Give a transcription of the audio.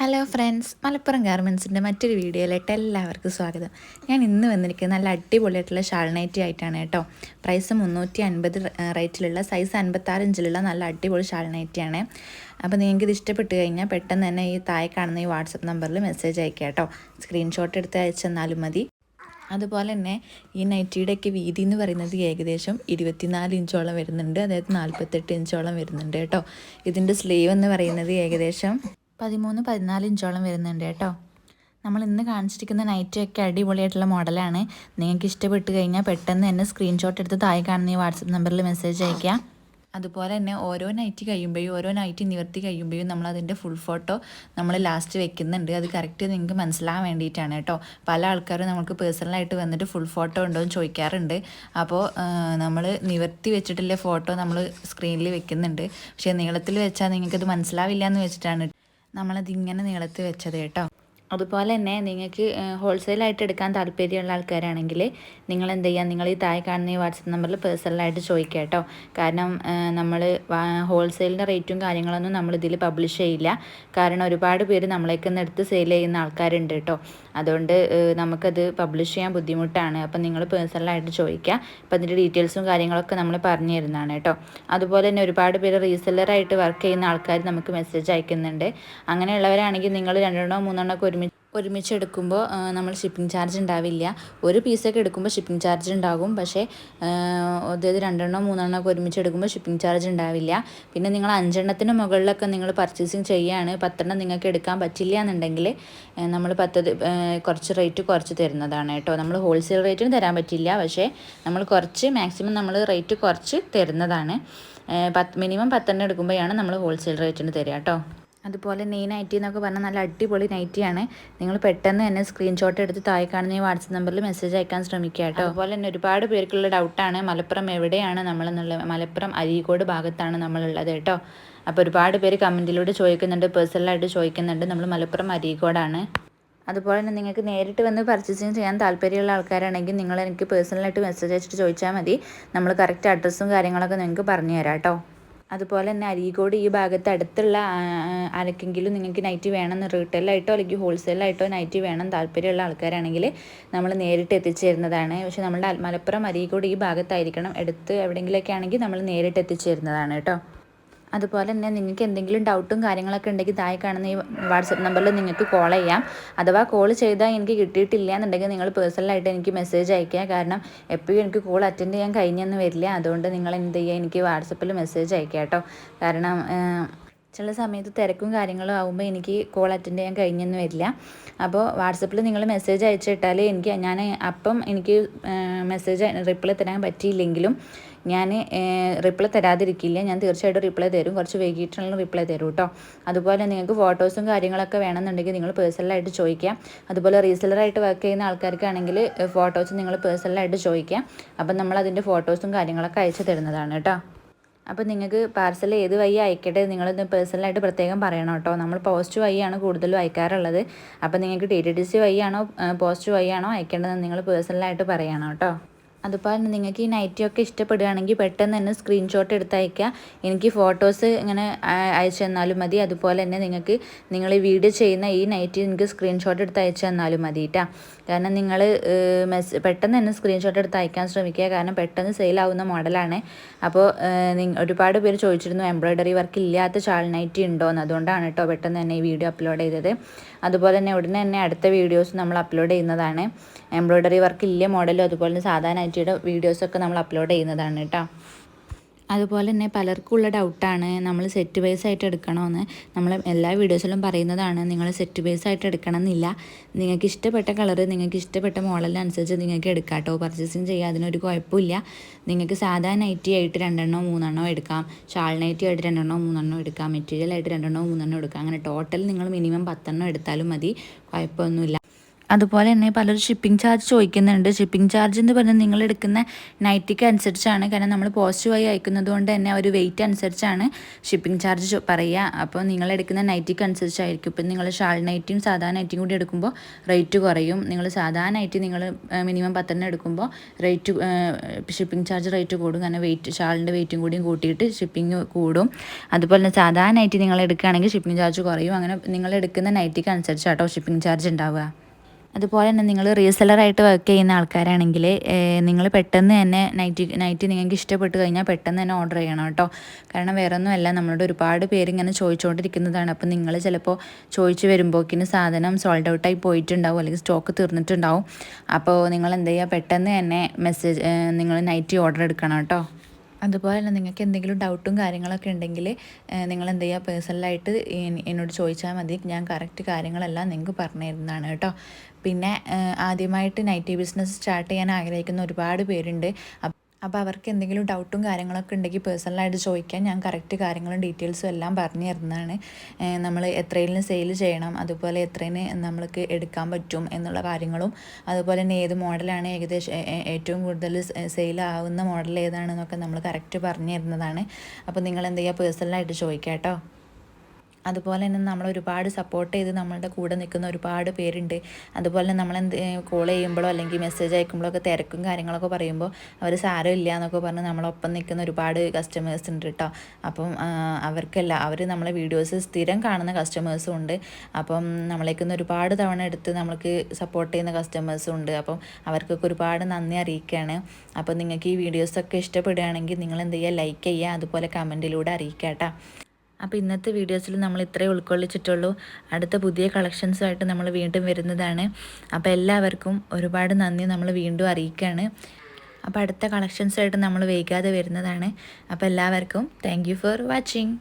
Hello friends Malappuram ഗാർമെൻസിന്റെ മറ്റൊരു വീഡിയോയിലായിട്ട് എല്ലാവർക്കും സ്വാഗതം. ഞാൻ ഇന്ന് വന്നിരിക്കുന്നത് നല്ല അടിപൊളിയായിട്ടുള്ള ഷാൾ നൈറ്റി ആയിട്ടാണ് കേട്ടോ. പ്രൈസ് മുന്നൂറ്റി അൻപത് റേറ്റിലുള്ള സൈസ് അൻപത്താറ് ഇഞ്ചിലുള്ള നല്ല അടിപൊളി ഷാൾ നൈറ്റിയാണ് അപ്പോൾ നിങ്ങൾക്ക് ഇത് ഇഷ്ടപ്പെട്ട് കഴിഞ്ഞാൽ പെട്ടെന്ന് തന്നെ ഈ താഴെ കാണുന്ന ഈ വാട്സപ്പ് നമ്പറിൽ മെസ്സേജ് അയക്കുക കേട്ടോ. സ്ക്രീൻഷോട്ട് എടുത്ത് അയച്ചെന്നാലും മതി. അതുപോലെ തന്നെ ഈ നൈറ്റിയുടെയൊക്കെ വീതി എന്ന് പറയുന്നത് ഏകദേശം ഇരുപത്തിനാല് ഇഞ്ചോളം വരുന്നുണ്ട്. അതായത് നാൽപ്പത്തെട്ട് ഇഞ്ചോളം വരുന്നുണ്ട് കേട്ടോ. ഇതിന്റെ സ്ലീവ് എന്ന് പറയുന്നത് ഏകദേശം പതിമൂന്ന് പതിനാല് ഇഞ്ചോളം വരുന്നുണ്ട് കേട്ടോ. നമ്മൾ ഇന്ന് കാണിച്ചിരിക്കുന്ന നൈറ്റ് ഒക്കെ അടിപൊളിയായിട്ടുള്ള മോഡലാണ്. നിങ്ങൾക്ക് ഇഷ്ടപ്പെട്ട് കഴിഞ്ഞാൽ പെട്ടെന്ന് തന്നെ സ്ക്രീൻഷോട്ട് എടുത്ത് താഴെ കാണുന്ന ഈ വാട്സപ്പ് നമ്പറിൽ മെസ്സേജ് അയക്കുക അതുപോലെ തന്നെ ഓരോ നൈറ്റ് കഴിയുമ്പോഴും ഓരോ നൈറ്റ് നിവർത്തി കഴിയുമ്പോഴും നമ്മൾ അതിന്റെ ഫുൾ ഫോട്ടോ നമ്മൾ ലാസ്റ്റ് വെക്കുന്നുണ്ട്. അത് കറക്റ്റ് നിങ്ങൾക്ക് മനസ്സിലാകാൻ വേണ്ടിയിട്ടാണ് കേട്ടോ. പല ആൾക്കാരും നമുക്ക് പേഴ്സണലായിട്ട് വന്നിട്ട് ഫുൾ ഫോട്ടോ ഉണ്ടോ എന്ന് ചോദിക്കാറുണ്ട്. അപ്പോൾ നമ്മൾ നിവർത്തി വെച്ചിട്ടുള്ള ഫോട്ടോ നമ്മൾ സ്ക്രീനിൽ വെക്കുന്നുണ്ട്. പക്ഷേ നീളത്തിൽ വെച്ചാൽ നിങ്ങൾക്കത് മനസ്സിലാവില്ല എന്ന് വെച്ചിട്ടാണ് നമ്മളത് ഇങ്ങനെ നീളത്തിൽ വെച്ചത് കേട്ടോ. അതുപോലെ തന്നെ നിങ്ങൾക്ക് ഹോൾസെയിലായിട്ട് എടുക്കാൻ താല്പര്യമുള്ള ആൾക്കാരാണെങ്കിൽ നിങ്ങൾ എന്ത് ചെയ്യുക നിങ്ങൾ ഈ താഴെ കാണുന്ന ഈ വാട്സപ്പ് നമ്പറിൽ പേഴ്സണലായിട്ട് ചോദിക്കുക കേട്ടോ കാരണം നമ്മൾ ഹോൾസെയിലിന്റെ റേറ്റും കാര്യങ്ങളൊന്നും നമ്മൾ ഇതിൽ പബ്ലിഷ് ചെയ്യില്ല. കാരണം ഒരുപാട് പേര് നമ്മളേക്ക് എടുത്ത് സെയിൽ ചെയ്യുന്ന ആൾക്കാരുണ്ട് കേട്ടോ അതുകൊണ്ട് നമുക്കത് പബ്ലിഷ് ചെയ്യാൻ ബുദ്ധിമുട്ടാണ്. അപ്പം നിങ്ങൾ പേഴ്സണലായിട്ട് ചോദിക്കുക അപ്പം അതിന്റെ ഡീറ്റെയിൽസും കാര്യങ്ങളൊക്കെ നമ്മൾ പറഞ്ഞു തരുന്നതാണ് കേട്ടോ അതുപോലെ തന്നെ ഒരുപാട് പേര് റീസെല്ലറായിട്ട് വർക്ക് ചെയ്യുന്ന ആൾക്കാർ നമുക്ക് മെസ്സേജ് അയക്കുന്നുണ്ട്. അങ്ങനെയുള്ളവരാണെങ്കിൽ നിങ്ങൾ രണ്ടെണ്ണോ മൂന്നെണ്ണോ ഒക്കെ ഒരുമിച്ച് ഒരുമിച്ച് എടുക്കുമ്പോൾ നമ്മൾ ഷിപ്പിംഗ് ചാർജ് ഉണ്ടാവില്ല ഒരു പീസൊക്കെ എടുക്കുമ്പോൾ ഷിപ്പിംഗ് ചാർജ് ഉണ്ടാകും പക്ഷേ അതായത് രണ്ടെണ്ണോ മൂന്നെണ്ണോ ഒക്കെ ഒരുമിച്ച് എടുക്കുമ്പോൾ ഷിപ്പിംഗ് ചാർജ് ഉണ്ടാവില്ല പിന്നെ നിങ്ങൾ അഞ്ചെണ്ണത്തിന് മുകളിലൊക്കെ നിങ്ങൾ പർച്ചേസിങ് ചെയ്യുകയാണ് പത്തെണ്ണം നിങ്ങൾക്ക് എടുക്കാൻ പറ്റില്ല എന്നുണ്ടെങ്കിൽ നമ്മൾ പത്ത് കുറച്ച് റേറ്റ് കുറച്ച് തരുന്നതാണ് കേട്ടോ. നമ്മൾ ഹോൾസെയിൽ റേറ്റിന് തരാൻ പറ്റില്ല. പക്ഷേ നമ്മൾ കുറച്ച് മാക്സിമം നമ്മൾ റേറ്റ് കുറച്ച് തരുന്നതാണ്. പത്ത് മിനിമം പത്തെണ്ണം എടുക്കുമ്പോഴാണ് നമ്മൾ ഹോൾസെയിൽ റേറ്റിന് തരിക കേട്ടോ. അതുപോലെ നെയ് നൈറ്റി എന്നൊക്കെ പറഞ്ഞാൽ നല്ല അടിപൊളി നൈറ്റിയാണ് നിങ്ങൾ പെട്ടെന്ന് തന്നെ സ്ക്രീൻഷോട്ട് എടുത്ത് താഴെ കാണുന്ന ഈ വാട്സപ്പ് നമ്പറിൽ മെസ്സേജ് അയക്കാൻ ശ്രമിക്കുക കേട്ടോ. അതുപോലെ തന്നെ ഒരുപാട് പേർക്കുള്ള ഡൗട്ടാണ് മലപ്പുറം എവിടെയാണ് നമ്മളെന്നുള്ള മലപ്പുറം അരീക്കോട് ഭാഗത്താണ് നമ്മളുള്ളത് കേട്ടോ. അപ്പോൾ ഒരുപാട് പേര് കമന്റിലൂടെ ചോദിക്കുന്നുണ്ട് പേഴ്സണലായിട്ട് ചോദിക്കുന്നുണ്ട്. നമ്മൾ മലപ്പുറം അരീക്കോടാണ്. അതുപോലെ തന്നെ നിങ്ങൾക്ക് നേരിട്ട് വന്ന് പർച്ചേസിങ് ചെയ്യാൻ താല്പര്യമുള്ള ആൾക്കാരാണെങ്കിൽ നിങ്ങൾ എനിക്ക് പേഴ്സണലായിട്ട് മെസ്സേജ് അയച്ചിട്ട് ചോദിച്ചാൽ മതി. നമ്മൾ കറക്റ്റ് അഡ്രസ്സും കാര്യങ്ങളൊക്കെ നിങ്ങൾക്ക് പറഞ്ഞു തരാം കേട്ടോ. അതുപോലെ തന്നെ അരീകോട് ഈ ഭാഗത്ത് അടുത്തുള്ള ആരൊക്കെങ്കിലും നിങ്ങൾക്ക് നൈറ്റ് വേണമെന്ന് റീറ്റെയിലായിട്ടോ അല്ലെങ്കിൽ ഹോൾസെയിലായിട്ടോ നൈറ്റ് വേണം താല്പര്യമുള്ള ആൾക്കാരാണെങ്കിൽ നമ്മൾ നേരിട്ട് എത്തിച്ചു തരുന്നതാണ് പക്ഷേ നമ്മുടെ മലപ്പുറം അരീകോട് ഈ ഭാഗത്തായിരിക്കണം. എടുത്ത് എവിടെയെങ്കിലുമൊക്കെ ആണെങ്കിൽ നമ്മൾ നേരിട്ട് എത്തിച്ചു തരുന്നതാണ് കേട്ടോ. അതുപോലെ തന്നെ നിങ്ങൾക്ക് എന്തെങ്കിലും ഡൗട്ടും കാര്യങ്ങളൊക്കെ ഉണ്ടെങ്കിൽ താഴെ കാണുന്ന ഈ വാട്സപ്പ് നമ്പറിൽ നിങ്ങൾക്ക് കോൾ ചെയ്യാം. അഥവാ കോൾ ചെയ്താൽ എനിക്ക് കിട്ടിയിട്ടില്ല എന്നുണ്ടെങ്കിൽ നിങ്ങൾ പേഴ്സണലായിട്ട് എനിക്ക് മെസ്സേജ് അയക്കുക കാരണം എപ്പോഴും എനിക്ക് കോൾ അറ്റൻഡ് ചെയ്യാൻ കഴിഞ്ഞെന്ന് വരില്ല. അതുകൊണ്ട് നിങ്ങൾ എന്ത് ചെയ്യുക? എനിക്ക് വാട്സപ്പിൽ മെസ്സേജ് അയക്കുക കേട്ടോ. കാരണം ചില സമയത്ത് തിരക്കും കാര്യങ്ങളും ആകുമ്പോൾ എനിക്ക് കോൾ അറ്റൻഡ് ചെയ്യാൻ കഴിഞ്ഞെന്ന് വരില്ല. അപ്പോൾ വാട്സപ്പിൽ നിങ്ങൾ മെസ്സേജ് അയച്ചിട്ടാൽ എനിക്ക് ഞാൻ അപ്പം എനിക്ക് മെസ്സേജ് റിപ്ലൈ തരാൻ പറ്റിയില്ലെങ്കിലും ഞാൻ റിപ്ലൈ തരാതിരിക്കില്ല. ഞാൻ തീർച്ചയായിട്ടും റിപ്ലൈ തരും. കുറച്ച് വൈകിട്ടുള്ള റിപ്ലൈ തരും കേട്ടോ അതുപോലെ നിങ്ങൾക്ക് ഫോട്ടോസും കാര്യങ്ങളൊക്കെ വേണമെന്നുണ്ടെങ്കിൽ നിങ്ങൾ പേഴ്സണലായിട്ട് ചോദിക്കാം. അതുപോലെ റീസെലറായിട്ട് വർക്ക് ചെയ്യുന്ന ആൾക്കാർക്കാണെങ്കിൽ ഫോട്ടോസ് നിങ്ങൾ പേഴ്സണലായിട്ട് ചോദിക്കാം. അപ്പം നമ്മൾ അതിന്റെ ഫോട്ടോസും കാര്യങ്ങളൊക്കെ അയച്ചു തരുന്നതാണ് കേട്ടോ അപ്പോൾ നിങ്ങൾക്ക് പാർസൽ ഏത് വഴി അയക്കട്ടെ നിങ്ങളൊന്ന് പേഴ്സണലായിട്ട് പ്രത്യേകം പറയണം കേട്ടോ. നമ്മൾ പോസ്റ്റ് വഴിയാണ് കൂടുതലും അയക്കാറുള്ളത്. അപ്പോൾ നിങ്ങൾക്ക് ടി ടി ഡി സി വഴിയാണോ പോസ്റ്റ് വഴിയാണോ അയക്കേണ്ടതെന്ന് നിങ്ങൾ പേഴ്സണലായിട്ട് പറയണം കേട്ടോ. അതുപോലെ നിങ്ങൾക്ക് ഈ നൈറ്റിയൊക്കെ ഇഷ്ടപ്പെടുകയാണെങ്കിൽ പെട്ടെന്ന് തന്നെ സ്ക്രീൻഷോട്ട് എടുത്ത് അയക്കുക എനിക്ക് ഫോട്ടോസ് ഇങ്ങനെ അയച്ചു തന്നാലും മതി. അതുപോലെ തന്നെ നിങ്ങൾക്ക് നിങ്ങൾ ഈ വീഡിയോ ചെയ്യുന്ന ഈ നൈറ്റി നിങ്ങൾക്ക് സ്ക്രീൻഷോട്ട് എടുത്ത് അയച്ചു തന്നാലും മതി കേട്ടോ കാരണം നിങ്ങൾ മെസ് പെട്ടെന്ന് തന്നെ സ്ക്രീൻഷോട്ട് എടുത്ത് അയക്കാൻ ശ്രമിക്കുക. കാരണം പെട്ടെന്ന് സെയിലാവുന്ന മോഡലാണ് അപ്പോൾ ഒരുപാട് പേര് ചോദിച്ചിരുന്നു എംബ്രോയ്ഡറി വർക്ക് ഇല്ലാത്ത ചാൾ നൈറ്റി ഉണ്ടോയെന്ന് അതുകൊണ്ടാണ് കേട്ടോ പെട്ടെന്ന് തന്നെ ഈ വീഡിയോ അപ്ലോഡ് ചെയ്തത്. അതുപോലെ തന്നെ ഉടനെ തന്നെ അടുത്ത വീഡിയോസ് നമ്മൾ അപ്ലോഡ് ചെയ്യുന്നതാണ്. എംബ്രോയ്ഡറി വർക്ക് ഇല്ല മോഡലും അതുപോലെ തന്നെ സാധാരണ നൈറ്റിയുടെ വീഡിയോസൊക്കെ നമ്മൾ അപ്ലോഡ് ചെയ്യുന്നതാണ് കേട്ടോ അതുപോലെ തന്നെ പലർക്കും ഉള്ള ഡൗട്ടാണ് നമ്മൾ സെറ്റ് ബേസ് ആയിട്ട് എടുക്കണമെന്ന് നമ്മൾ എല്ലാ വീഡിയോസിലും പറയുന്നതാണ്. നിങ്ങൾ സെറ്റ് ബേസ് ആയിട്ട് എടുക്കണം എന്നില്ല നിങ്ങൾക്ക് ഇഷ്ടപ്പെട്ട കളർ നിങ്ങൾക്ക് ഇഷ്ടപ്പെട്ട മോഡലിനനുസരിച്ച് നിങ്ങൾക്ക് എടുക്കാം കേട്ടോ പർച്ചേസിങ് ചെയ്യുക അതിനൊരു കുഴപ്പമില്ല. നിങ്ങൾക്ക് സാധാ നൈറ്റി ആയിട്ട് രണ്ടെണ്ണോ മൂന്നെണ്ണോ എടുക്കാം. ഷാൾ നൈറ്റി ആയിട്ട് രണ്ടെണ്ണോ മൂന്നെണ്ണോ എടുക്കാം. മെറ്റീരിയൽ ആയിട്ട് രണ്ടെണ്ണോ മൂന്നെണ്ണോ എടുക്കാം. അങ്ങനെ ടോട്ടൽ നിങ്ങൾ മിനിമം പത്തെണ്ണം എടുത്താലും മതി. കുഴപ്പമൊന്നുമില്ല. അതുപോലെ തന്നെ പലരും ഷിപ്പിംഗ് ചാർജ് ചോദിക്കുന്നുണ്ട്. ഷിപ്പിംഗ് ചാർജ് എന്ന് പറഞ്ഞാൽ നിങ്ങൾ എടുക്കുന്ന നൈറ്റിക്ക് അനുസരിച്ചാണ്. കാരണം നമ്മൾ പോസ്റ്റ് വഴി അയക്കുന്നത് കൊണ്ട് തന്നെ ഒരു വെയിറ്റ് അനുസരിച്ചാണ് ഷിപ്പിംഗ് ചാർജ് പറയുക. അപ്പോൾ നിങ്ങൾ എടുക്കുന്ന നൈറ്റിക്ക് അനുസരിച്ചായിരിക്കും. ഇപ്പം നിങ്ങൾ ഷാൾ നൈറ്റിയും സാധാരണ നൈറ്റിയും കൂടി എടുക്കുമ്പോൾ റേറ്റ് കുറയും. നിങ്ങൾ സാധാരണ നൈറ്റി നിങ്ങൾ മിനിമം പത്തെണ്ണം എടുക്കുമ്പോൾ റേറ്റ് ഷിപ്പിംഗ് ചാർജ് റേറ്റ് കൂടും. കാരണം വെയിറ്റ് ഷാളിന്റെ വെയിറ്റും കൂടിയും കൂട്ടിയിട്ട് ഷിപ്പിംഗ് കൂടും. അതുപോലെ തന്നെ സാധാരണ നൈറ്റി നിങ്ങൾ എടുക്കുകയാണെങ്കിൽ ഷിപ്പിംഗ് ചാർജ് കുറയും. അങ്ങനെ നിങ്ങൾ എടുക്കുന്ന നൈറ്റിക്ക് അനുസരിച്ചാട്ടോ ഷിപ്പിംഗ് ചാർജ് ഉണ്ടാവുക. അതുപോലെ തന്നെ നിങ്ങൾ റീസെല്ലറായിട്ട് വർക്ക് ചെയ്യുന്ന ആൾക്കാരാണെങ്കിൽ നിങ്ങൾ പെട്ടെന്ന് തന്നെ നൈറ്റ് നൈറ്റ് നിങ്ങൾക്ക് ഇഷ്ടപ്പെട്ട് കഴിഞ്ഞാൽ പെട്ടെന്ന് തന്നെ ഓർഡർ ചെയ്യണം കേട്ടോ. കാരണം വേറെ ഒന്നുമല്ല നമ്മളോട് ഒരുപാട് പേര് ഇങ്ങനെ ചോദിച്ചുകൊണ്ടിരിക്കുന്നതാണ്. അപ്പം നിങ്ങൾ ചിലപ്പോൾ ചോദിച്ചു വരുമ്പോക്കിന് സാധനം സോൾഡ് ഔട്ടായി പോയിട്ടുണ്ടാവും അല്ലെങ്കിൽ സ്റ്റോക്ക് തീർന്നിട്ടുണ്ടാവും. അപ്പോൾ നിങ്ങൾ എന്ത് ചെയ്യുക? പെട്ടെന്ന് തന്നെ മെസ്സേജ് നിങ്ങൾ നൈറ്റ് ഓർഡർ എടുക്കണം കേട്ടോ. അതുപോലെ തന്നെ നിങ്ങൾക്ക് എന്തെങ്കിലും ഡൗട്ടും കാര്യങ്ങളൊക്കെ ഉണ്ടെങ്കിൽ നിങ്ങൾ എന്ത് ചെയ്യുക? പേഴ്സണലായിട്ട് എന്നോട് ചോദിച്ചാൽ മതി. ഞാൻ കറക്റ്റ് കാര്യങ്ങളെല്ലാം നിങ്ങൾക്ക് പറഞ്ഞു തരുന്നതാണ് കേട്ടോ. പിന്നെ ആദ്യമായിട്ട് നൈറ്റി ബിസിനസ് സ്റ്റാർട്ട് ചെയ്യാൻ ആഗ്രഹിക്കുന്ന ഒരുപാട് പേരുണ്ട്. അപ്പോൾ അവർക്ക് എന്തെങ്കിലും ഡൗട്ടും കാര്യങ്ങളൊക്കെ ഉണ്ടെങ്കിൽ പേഴ്സണലായിട്ട് ചോദിക്കാൻ ഞാൻ കറക്റ്റ് കാര്യങ്ങളും ഡീറ്റെയിൽസും എല്ലാം പറഞ്ഞു തരുന്നതാണ്. നമ്മൾ എത്രയിലും സെയിൽ ചെയ്യണം അതുപോലെ എത്രയിന് നമ്മൾക്ക് എടുക്കാൻ പറ്റും എന്നുള്ള കാര്യങ്ങളും അതുപോലെ തന്നെ ഏത് മോഡലാണ് ഏകദേശം ഏറ്റവും കൂടുതൽ സെയിൽ ആവുന്ന മോഡൽ ഏതാണെന്നൊക്കെ നമ്മൾ കറക്റ്റ് പറഞ്ഞു തരുന്നതാണ്. അപ്പോൾ നിങ്ങൾ എന്ത് ചെയ്യുക പേഴ്സണലായിട്ട് ചോദിക്കാം കേട്ടോ. അതുപോലെ തന്നെ നമ്മൾ ഒരുപാട് സപ്പോർട്ട് ചെയ്ത് നമ്മളുടെ കൂടെ നിൽക്കുന്ന ഒരുപാട് പേരുണ്ട്. അതുപോലെ തന്നെ നമ്മൾ എന്ത് കോൾ ചെയ്യുമ്പോഴോ അല്ലെങ്കിൽ മെസ്സേജ് അയക്കുമ്പോഴോ ഒക്കെ തിരക്കും കാര്യങ്ങളൊക്കെ പറയുമ്പോൾ അവർ സാരമില്ല എന്നൊക്കെ പറഞ്ഞ് നമ്മളൊപ്പം നിൽക്കുന്ന ഒരുപാട് കസ്റ്റമേഴ്സ് ഉണ്ട് കേട്ടോ. അപ്പം അവർക്കല്ല അവർ നമ്മളെ വീഡിയോസ് സ്ഥിരം കാണുന്ന കസ്റ്റമേഴ്സും ഉണ്ട്. അപ്പം നമ്മളേക്കുന്ന ഒരുപാട് തവണ എടുത്ത് നമ്മൾക്ക് സപ്പോർട്ട് ചെയ്യുന്ന കസ്റ്റമേഴ്സും ഉണ്ട്. അപ്പം അവർക്കൊക്കെ ഒരുപാട് നന്ദി അറിയിക്കുകയാണ് അപ്പം നിങ്ങൾക്ക് ഈ വീഡിയോസൊക്കെ ഇഷ്ടപ്പെടുകയാണെങ്കിൽ നിങ്ങൾ എന്ത് ചെയ്യുക? ലൈക്ക് ചെയ്യുക. അതുപോലെ കമന്റിലൂടെ അറിയിക്കുക കേട്ടോ. അപ്പോൾ ഇന്നത്തെ വീഡിയോസിൽ നമ്മൾ ഇത്രയും ഉൾക്കൊള്ളിച്ചിട്ടുള്ളൂ. അടുത്ത പുതിയ കളക്ഷൻസുമായിട്ട് നമ്മൾ വീണ്ടും വരുന്നതാണ്. അപ്പോൾ എല്ലാവർക്കും ഒരുപാട് നന്ദി നമ്മൾ വീണ്ടും അറിയിക്കുകയാണ് അപ്പോൾ അടുത്ത കളക്ഷൻസായിട്ട് നമ്മൾ വൈകാതെ വരുന്നതാണ്. അപ്പോൾ എല്ലാവർക്കും താങ്ക് ഫോർ വാച്ചിങ്